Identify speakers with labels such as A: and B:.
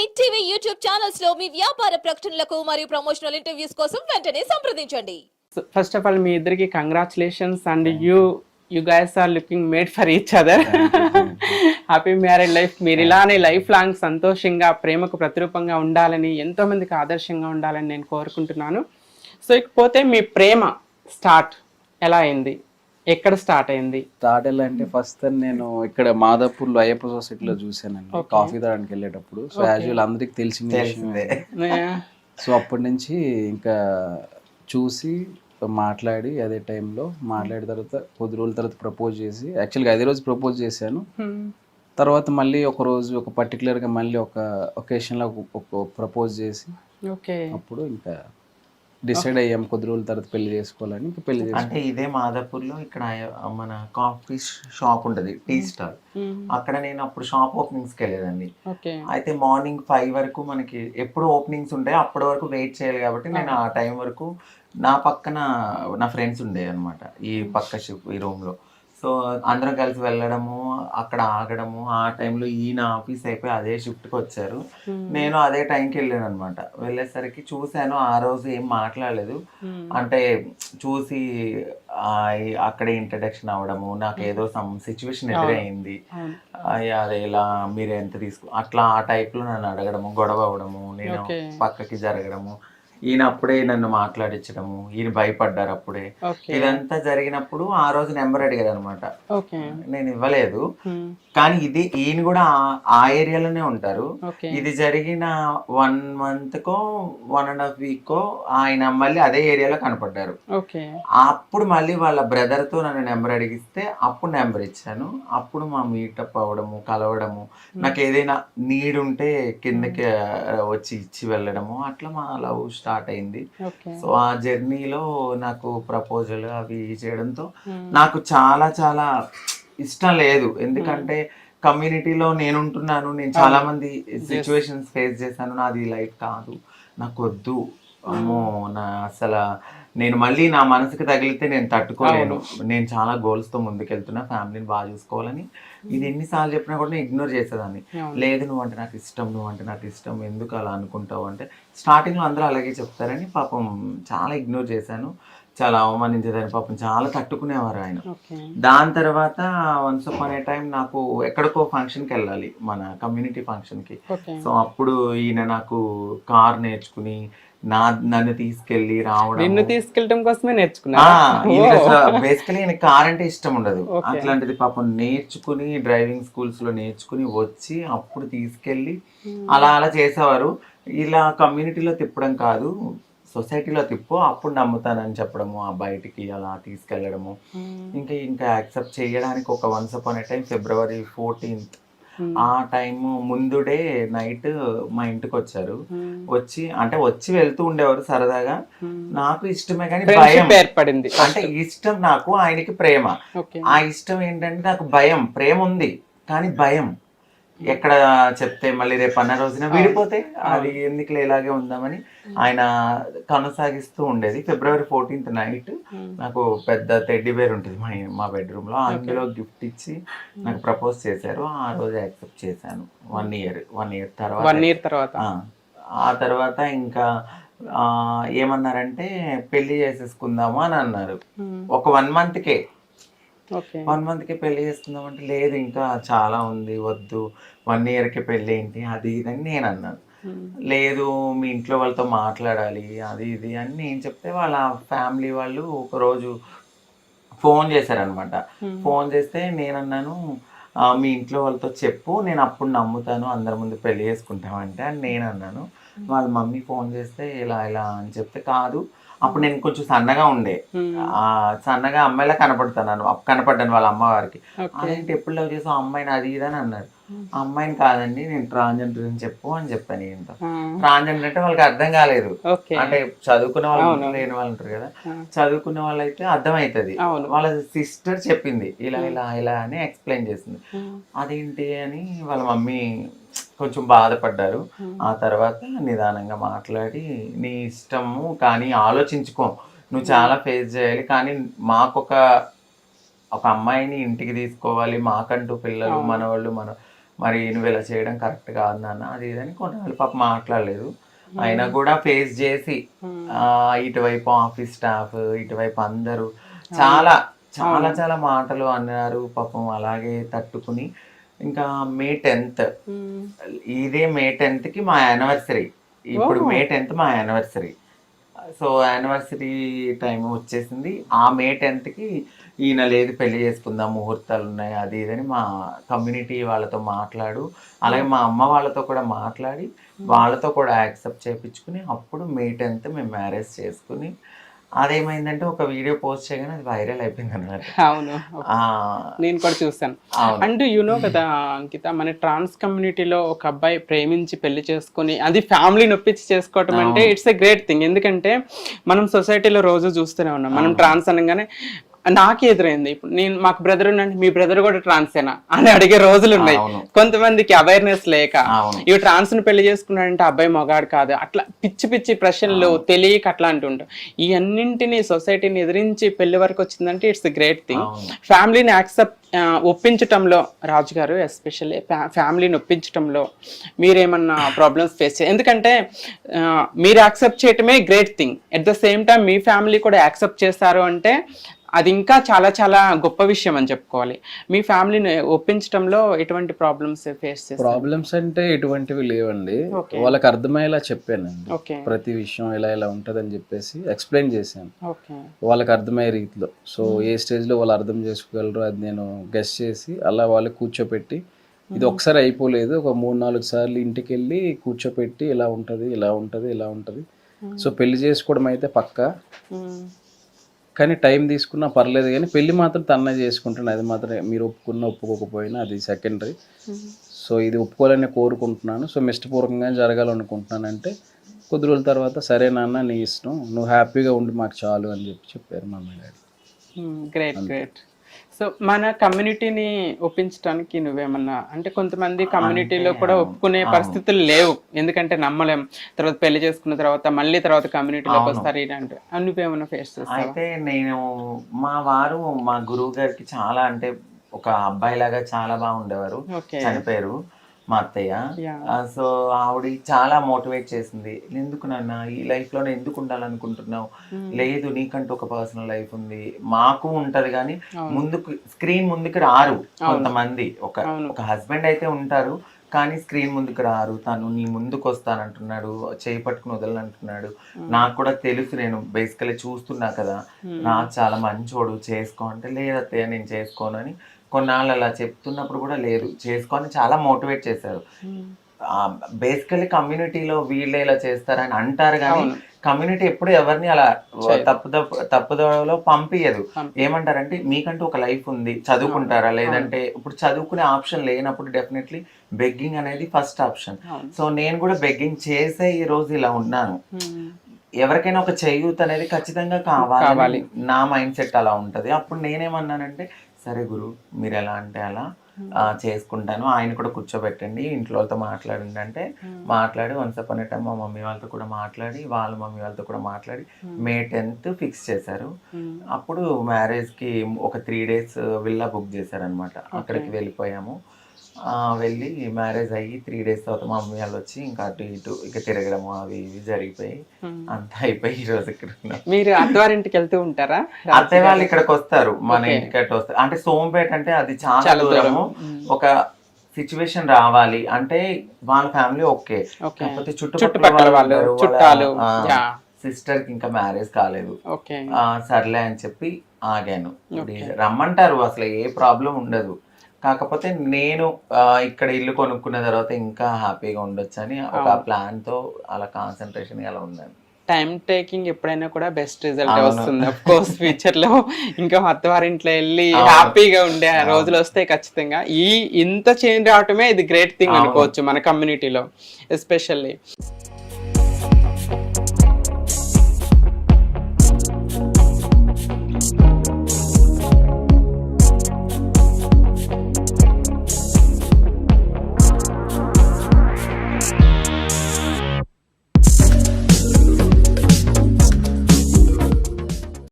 A: Hit TV YouTube ఛానల్స్లో మీ వ్యాపార ప్రకటనలకు మరియు ప్రమోషనల్ ఇంటర్వ్యూస్ కోసం వెంటనే సంప్రదించండి.
B: ఫస్ట్ ఆఫ్ ఆల్ మీ ఇద్దరికి congratulations and you you guys are looking made for each other happy married life మీరు ఇలానే లైఫ్ లాంగ్ సంతోషంగా ప్రేమకు ప్రతిరూపంగా ఉండాలని ఎంతో మందికి ఆదర్శంగా ఉండాలని నేను కోరుకుంటున్నాను. సో ఇకపోతే మీ ప్రేమ స్టార్ట్ ఎలా అయింది? ఎక్కడ స్టార్ట్ అయింది?
C: స్టార్ట్ ఎలా అంటే ఫస్ట్ నేను ఇక్కడ మాదాపూర్లో అయ్యప్ప సొసైటీలో చూసానండి కాఫీ తాగడానికి వెళ్ళేటప్పుడు. సో యాజువల్ అందరికి తెలిసిన విషయమే. సో అప్పటి నుంచి ఇంకా చూసి మాట్లాడి అదే టైంలో మాట్లాడిన తర్వాత కొద్ది రోజుల తర్వాత ప్రపోజ్ చేసి యాక్చువల్గా అదే రోజు ప్రపోజ్ చేశాను. తర్వాత మళ్ళీ ఒక రోజు ఒక పర్టికులర్గా మళ్ళీ ఒక ఒకేషన్లో ఒక ప్రపోజ్ చేసి
B: ఓకే.
C: అప్పుడు ఇంకా డిసైడ్ అయ్యాం కొద్ది రోజుల తర్వాత పెళ్ళి చేసుకోవాలని ఇంకా పెళ్ళి
D: అంటే ఇదే మాదాపూర్లో ఇక్కడ మన కాఫీ షాప్ ఉంటది టీ స్టాల్. అక్కడ నేను అప్పుడు షాప్ ఓపెనింగ్స్కి వెళ్ళేదండి అయితే మార్నింగ్ ఫైవ్ వరకు మనకి ఎప్పుడు ఓపెనింగ్స్ ఉంటాయి అప్పటి వరకు వెయిట్ చేయాలి కాబట్టి నేను ఆ టైం వరకు నా పక్కన నా ఫ్రెండ్స్ ఉండే అనమాట ఈ పక్క షిప్ ఈ రూమ్లో సో అందరం కలిసి వెళ్ళడము అక్కడ ఆగడము ఆ టైంలో ఈయన ఆఫీస్ అయిపోయి అదే షిఫ్ట్కి వచ్చారు. నేను అదే టైంకి వెళ్ళాను అనమాట వెళ్ళేసరికి చూశాను ఆ రోజు ఏం మాట్లాడలేదు. అంటే చూసి అక్కడే ఇంట్రడక్షన్ అవ్వడము నాకు ఏదో సమ్ సిచ్యువేషన్ ఎదురైంది అదే ఇలా మీరు ఎంత తీసుకు అట్లా ఆ టైప్లో నన్ను అడగడము గొడవ అవ్వడము నేను. పక్కకి జరగడము ఈయన అప్పుడే నన్ను మాట్లాడించడము ఈయన భయపడ్డారు అప్పుడే. ఇదంతా జరిగినప్పుడు ఆ రోజు నెంబర్ అడిగారు అనమాట నేను ఇవ్వలేదు. కానీ ఇది ఈయన కూడా ఆ- ఏరియాలోనే ఉంటారు. ఇది జరిగిన వన్ మంత్ కో వన్ అండ్ హాఫ్ వీక్ కో ఆయన మళ్ళీ అదే ఏరియాలో కనపడ్డారు. అప్పుడు మళ్ళీ వాళ్ళ బ్రదర్తో నన్ను నెంబర్ అడిగిస్తే అప్పుడు నెంబర్ ఇచ్చాను. అప్పుడు మా మీటప్ అవ్వడము కలవడము నాకు ఏదైనా నీడ్ ఉంటే కిందకి వచ్చి ఇచ్చి వెళ్ళడము అట్లా మా లవ్ స్టార్ట్ అయింది. సో ఆ జర్నీలో నాకు ప్రపోజల్ అవి చేయడంతో నాకు చాలా చాలా ఇష్టం లేదు. ఎందుకంటే కమ్యూనిటీలో నేను ఉంటున్నాను నేను చాలా మంది సిచ్యువేషన్స్ ఫేస్ చేశాను. నాది లైఫ్ కాదు నాకు వద్దు అమ్మో నా అసలు నేను మళ్ళీ నా మనసుకి తగిలితే నేను తట్టుకోలేను. నేను చాలా goals తో ముందుకెళ్తున్నా ఫ్యామిలీని బాగా చూసుకోవాలని. ఇది ఎన్నిసార్లు చెప్పినా కూడా నేను ఇగ్నోర్ చేసేదాన్ని. లేదు నువ్వు అంటే నాకు ఇష్టం నువ్వు అంటే నాకు ఇష్టం ఎందుకు అలా అనుకుంటావు అంటే స్టార్టింగ్లో అందరూ అలాగే చెప్తారని పాపం చాలా ఇగ్నోర్ చేశాను. చాలా అవమానించేదాన్ని. పాపం చాలా తట్టుకునేవారు ఆయన. దాని తర్వాత వన్స్ అపాన్ ఏ టైం నాకు ఎక్కడికో ఫంక్షన్కి వెళ్ళాలి మన కమ్యూనిటీ ఫంక్షన్కి
B: ఓకే.
D: సో అప్పుడు ఈయన నాకు కార్ నేర్చుకుని నా నన్ను తీసుకెళ్ళి రావడం
B: నిన్ను తీసుకెళ్ళటం కోసమే నేర్చుకున్నా
D: బేసికలీ ఈయన కార్ అంటే ఇష్టం ఉండదు. అట్లాంటిది పాపం నేర్చుకుని డ్రైవింగ్ స్కూల్స్లో నేర్చుకుని వచ్చి అప్పుడు తీసుకెళ్ళి అలా అలా చేసేవారు. ఇలా కమ్యూనిటీలో తిప్పడం కాదు. సొసైటీలో తిప్పు అప్పుడు నమ్ముతానని చెప్పడము ఆ బయటికి అలా తీసుకెళ్ళడము. ఇంకా ఇంకా యాక్సెప్ట్ చేయడానికి ఒక once upon time February fourteenth ఆ టైం ముందుడే నైట్ మా ఇంటికి వచ్చారు వచ్చి అంటే వచ్చి వెళ్తూ ఉండేవారు సరదాగా. నాకు ఇష్టమే కానీ భయం.
B: ఏర్పడింది.
D: అంటే ఇష్టం నాకు ఆయనకి ప్రేమ. ఆ ఇష్టం ఏంటంటే నాకు భయం ప్రేమ ఉంది కానీ భయం. ఎక్కడ చెప్తే మళ్ళీ రేపు అన్న రోజున విడిపోతే అది ఎందుకులే ఇలాగే ఉందామని ఆయన కొనసాగిస్తూ ఉండేది. ఫిబ్రవరి ఫోర్టీన్త్ నైట్ నాకు పెద్ద టెడ్డీ బేర్ ఉంటుంది మా మా బెడ్రూమ్లో అందులో గిఫ్ట్ ఇచ్చి నాకు ప్రపోజ్ చేశారు. ఆ రోజు యాక్సెప్ట్ చేశాను. వన్ ఇయర్ వన్ ఇయర్ తర్వాత.
B: వన్ ఇయర్ తర్వాత.
D: ఆ, తర్వాత ఇంకా ఏమన్నారంటే పెళ్ళి చేసేసుకుందాము అని అన్నారు. ఒక వన్ మంత్కే వన్ మంత్కి పెళ్ళి చేసుకుందాం అంటే లేదు ఇంకా చాలా ఉంది వద్దు. వన్ ఇయర్కి పెళ్ళి ఏంటి అది ఇది అని నేను అన్నాను. లేదు మీ ఇంట్లో వాళ్ళతో మాట్లాడాలి అది ఇది అని నేను చెప్తే వాళ్ళ ఫ్యామిలీ వాళ్ళు ఒకరోజు ఫోన్ చేశారనమాట ఫోన్ చేస్తే నేను అన్నాను "ఆ, మీ ఇంట్లో వాళ్ళతో చెప్పు నేను అప్పుడు నమ్ముతాను అందరి ముందు పెళ్ళి చేసుకుంటామంటే అని నేను అన్నాను. వాళ్ళ మమ్మీ ఫోన్ చేస్తే ఇలా ఇలా అని చెప్తే కాదు. అప్పుడు నేను కొంచెం సన్నగా ఉండే. ఆ సన్నగా అమ్మాయిలా కనపడతాను కనపడ్డాను వాళ్ళ అమ్మవారికి. అదేంటి ఎప్పుడు లవ్ చేసావు? అమ్మాయిని అది ఇది అని అన్నారు. అమ్మాయిని కాదండి నేను ట్రాన్స్జెండర్ అని చెప్పు అని చెప్పాను ఏంటో ట్రాన్స్జెండర్ అంటే వాళ్ళకి అర్థం కాలేదు. అంటే చదువుకున్న వాళ్ళు లేని వాళ్ళు ఉంటారు కదా. చదువుకున్న వాళ్ళైతే అర్థమవుతుంది
B: అవును.
D: వాళ్ళ సిస్టర్ చెప్పింది ఇలా ఇలా ఇలా అని ఎక్స్ప్లెయిన్ చేసింది. అదేంటి అని వాళ్ళ మమ్మీ కొంచెం బాధపడ్డారు. ఆ. తర్వాత నిదానంగా మాట్లాడి నీ ఇష్టము కానీ ఆలోచించుకో. నువ్వు చాలా ఫేస్ చేయాలి కానీ మాకొక ఒక అమ్మాయిని ఇంటికి తీసుకోవాలి. మాకంటూ పిల్లలు మనవాళ్ళు మన మరి నువ్వు ఇలా చేయడం కరెక్ట్ కాదు నాన్న అది ఇది అని కొన్నాళ్ళు పాప మాట్లాడలేదు. అయినా కూడా ఫేస్ చేసి ఆ, ఇటువైపు ఆఫీస్ స్టాఫ్ ఇటువైపు అందరూ చాలా చాలా చాలా మాటలు అన్నారు. పాపం అలాగే తట్టుకుని ఇంకా మే టెన్త్. ఇదే మే టెన్త్కి మా యానివర్సరీ. ఇప్పుడు మే టెన్త్ మా యానివర్సరీ. సో యానివర్సరీ టైం వచ్చేసింది. ఆ మే టెన్త్కి ఈయన లేదు పెళ్ళి చేసుకుందాం ముహూర్తాలు ఉన్నాయి అది ఇదని మా కమ్యూనిటీ వాళ్ళతో మాట్లాడు. అలాగే మా అమ్మ వాళ్ళతో కూడా మాట్లాడి వాళ్ళతో కూడా యాక్సెప్ట్ చేయించుకుని అప్పుడు మే టెన్త్ మేము మ్యారేజ్ చేసుకుని అదేమైందంటే ఒక వీడియో పోస్ట్ చేయగానే అది వైరల్ అయిపోయింది అన్నమాట
B: అవును నేను కూడా చూసాను అండ్ యునో కదా అంకిత మన ట్రాన్స్ కమ్యూనిటీలో ఒక అబ్బాయి ప్రేమించి పెళ్ళి చేసుకుని అది ఫ్యామిలీ నొప్పించి చేసుకోవటం అంటే ఇట్స్ ఎ గ్రేట్ థింగ్. ఎందుకంటే మనం సొసైటీలో రోజు చూస్తూనే ఉన్నాం. మనం ట్రాన్స్ అనగానే నాకు ఎదురైంది ఇప్పుడు నేను మాకు బ్రదర్ ఉన్నాడు మీ బ్రదర్ కూడా ట్రాన్సేనా అని అడిగే రోజులు ఉన్నాయి. కొంతమందికి అవేర్నెస్ లేక ఇవి ట్రాన్స్ని పెళ్ళి చేసుకున్నాడంటే అబ్బాయి మొగాడు కాదు. అట్లా పిచ్చి పిచ్చి ప్రశ్నలు తెలియక అట్లా అంటుంటాం ఈ అన్నింటినీ సొసైటీని ఎదిరించి పెళ్ళి వరకు వచ్చిందంటే ఇట్స్ గ్రేట్ థింగ్. ఫ్యామిలీని యాక్సెప్ట్ ఒప్పించటంలో రాజు గారు ఎస్పెషల్లీ ఫ్యామిలీని ఒప్పించటంలో మీరేమన్నా ప్రాబ్లమ్స్ ఫేస్ చే ఎందుకంటే మీరు యాక్సెప్ట్ చేయటమే great thing at the same time me family కూడా యాక్సెప్ట్ చేస్తారు అంటే అది ఇంకా చాలా చాలా గొప్ప విషయం అని చెప్పుకోవాలి. మీ ఫ్యామిలీని ఒప్పించటంలో ఎటువంటి ప్రాబ్లమ్స్ ఫేస్
C: ప్రాబ్లమ్స్ అంటే ఎటువంటివి లేవండి. వాళ్ళకి అర్థమయ్యేలా చెప్పానండి.
B: ఓకే.
C: ప్రతి విషయం ఇలా ఇలా ఉంటుందని చెప్పేసి ఎక్స్ప్లెయిన్ చేశాను. వాళ్ళకి అర్థమయ్యే రీతిలో. సో ఏ స్టేజ్లో వాళ్ళు అర్థం చేసుకోగలరో అది నేను గెస్ట్ చేసి అలా వాళ్ళకి కూర్చోపెట్టి ఇది ఒకసారి అయిపోలేదు. ఒక మూడు నాలుగు సార్లు ఇంటికి వెళ్ళి కూర్చోపెట్టి ఇలా ఉంటుంది ఇలా ఉంటుంది ఇలా ఉంటుంది. సో పెళ్ళి చేసుకోవడం అయితే పక్కా. కానీ టైం తీసుకున్నా పర్లేదు కానీ పెళ్ళి మాత్రం తన్నే చేసుకుంటాను అది మాత్రం మీరు ఒప్పుకున్నా ఒప్పుకోకపోయినా అది సెకండరీ సో ఇది ఒప్పుకోవాలని కోరుకుంటున్నాను. సో ఇష్టపూర్వకంగా జరగాలనుకుంటున్నాను అంటే కొద్ది రోజుల తర్వాత సరే నాన్న నీ ఇష్టం నువ్వు హ్యాపీగా ఉండి మాకు చాలు అని చెప్పి చెప్పారు మా డాడీ.
B: Great great. సో మన కమ్యూనిటీని ఒప్పించడానికి నువ్వేమన్నా అంటే కొంతమంది కమ్యూనిటీలో కూడా ఒప్పుకునే పరిస్థితులు లేవు. ఎందుకంటే నమ్మలేం. తర్వాత పెళ్ళి చేసుకున్న తర్వాత మళ్ళీ తర్వాత కమ్యూనిటీలోకి వస్తారు ఇలాంటి అని నువ్వేమన్నా ఫేస్ చేస్తావా?
D: అయితే నేను మా వారు మా గురువు గారికి చాలా అంటే ఒక అబ్బాయి లాగా చాలా బాగా ఉండేవారు
B: ఓకే.
D: చనిపోయారు. మా అత్తయ్య. సో ఆవిడ చాలా మోటివేట్ చేసింది. ఎందుకు నాన్న? ఈ లైఫ్లో ఎందుకు ఉండాలనుకుంటున్నావు? లేదు నీకంటూ ఒక పర్సనల్ లైఫ్ ఉంది. మాకు ఉంటది కానీ ముందుకు స్క్రీన్ ముందుకు రారు కొంతమంది. ఒక ఒక హస్బెండ్ అయితే ఉంటారు కానీ స్క్రీన్ ముందుకు రారు. తను నీ ముందుకు వస్తానంటున్నాడు చేయి పట్టుకుని వదలనంటున్నాడు నాకు కూడా తెలుసు నేను బేసికలీ చూస్తున్నా కదా. నాకు చాలా మంచోడు. చేసుకో అంటే లేదత్తయ్య నేను చేసుకోను అని కొన్నాళ్ళు అలా చెప్తున్నప్పుడు కూడా లేదు చేసుకొని చాలా మోటివేట్ చేశారు. బేసికలీ కమ్యూనిటీలో వీళ్ళే ఇలా చేస్తారని అంటారు కానీ కమ్యూనిటీ ఎప్పుడు ఎవరిని అలా తప్పు తప్పుదోవలో పంపించదు ఏమంటారంటే మీకంటూ ఒక లైఫ్ ఉంది. చదువుకుంటారా? లేదంటే ఇప్పుడు చదువుకునే ఆప్షన్ లేనప్పుడు డెఫినెట్లీ బెగ్గింగ్ అనేది ఫస్ట్ ఆప్షన్. సో నేను కూడా బెగ్గింగ్ చేసే ఈ రోజు ఇలా ఉన్నాను. ఎవరికైనా ఒక చేయూత్ అనేది ఖచ్చితంగా కావాలి. నా మైండ్ సెట్ అలా ఉంటది. అప్పుడు నేనేమన్నానంటే సరే గురు మీరు ఎలా అంటే అలా చేసుకుంటాను. ఆయన కూడా కూర్చోబెట్టండి ఇంట్లో వాళ్ళతో మాట్లాడండి అంటే మాట్లాడి వన్స్ అప్ టైం మా మమ్మీ వాళ్ళతో కూడా మాట్లాడి వాళ్ళ మమ్మీ వాళ్ళతో కూడా మాట్లాడి మే టెన్త్ ఫిక్స్ చేశారు. అప్పుడు మ్యారేజ్కి ఒక త్రీ డేస్ విల్లా బుక్ చేశారనమాట అక్కడికి వెళ్ళిపోయాము. వెళ్ళి మ్యారేజ్ అయ్యి త్రీ డేస్ తర్వాత మా మమ్మీ వాళ్ళు వచ్చి ఇంకా అటు ఇటు ఇక తిరగడము అవి ఇవి జరిగిపోయి అంతా అయిపోయి ఈ రోజు ఇక్కడ
B: మీరు అత్తవారింటికి వెళ్తూ ఉంటారా?
D: అత్తయ్య వాళ్ళు ఇక్కడికి వస్తారు. మన ఇంటికి అటు వస్తారు. అంటే సోంపేట అంటే అది చాలా దూరము. ఒక సిచ్యువేషన్ రావాలి. అంటే వాళ్ళ ఫ్యామిలీ ఓకే. కాకపోతే
B: చుట్టుపక్కల వాళ్ళు, చుట్టాలు.
D: సిస్టర్కి ఇంకా మ్యారేజ్ కాలేదు. సర్లే అని చెప్పి ఆగాను. రమ్మంటారు. అసలు ఏ ప్రాబ్లం ఉండదు. కాకపోతే నేను ఇక్కడ ఇల్లు కొనుక్కున్న తర్వాత ఇంకా హ్యాపీగా ఉండొచ్చు అని ఒక ప్లాన్తో అలా కాన్సన్ట్రేషన్ అలా ఉన్నాను
B: టైం టేకింగ్ ఎప్పుడైనా కూడా బెస్ట్ రిజల్ట్ వస్తుంది. అఫ్ కోర్స్ ఫ్యూచర్లో ఇంకా అత్తవారింట్లో వెళ్ళి హ్యాపీగా ఉండే రోజులు వస్తాయి ఖచ్చితంగా. ఈ ఇంత చేంజ్ రావటమే ఇది గ్రేట్ థింగ్ అనుకోవచ్చు మన కమ్యూనిటీలో ఎస్పెషల్లీ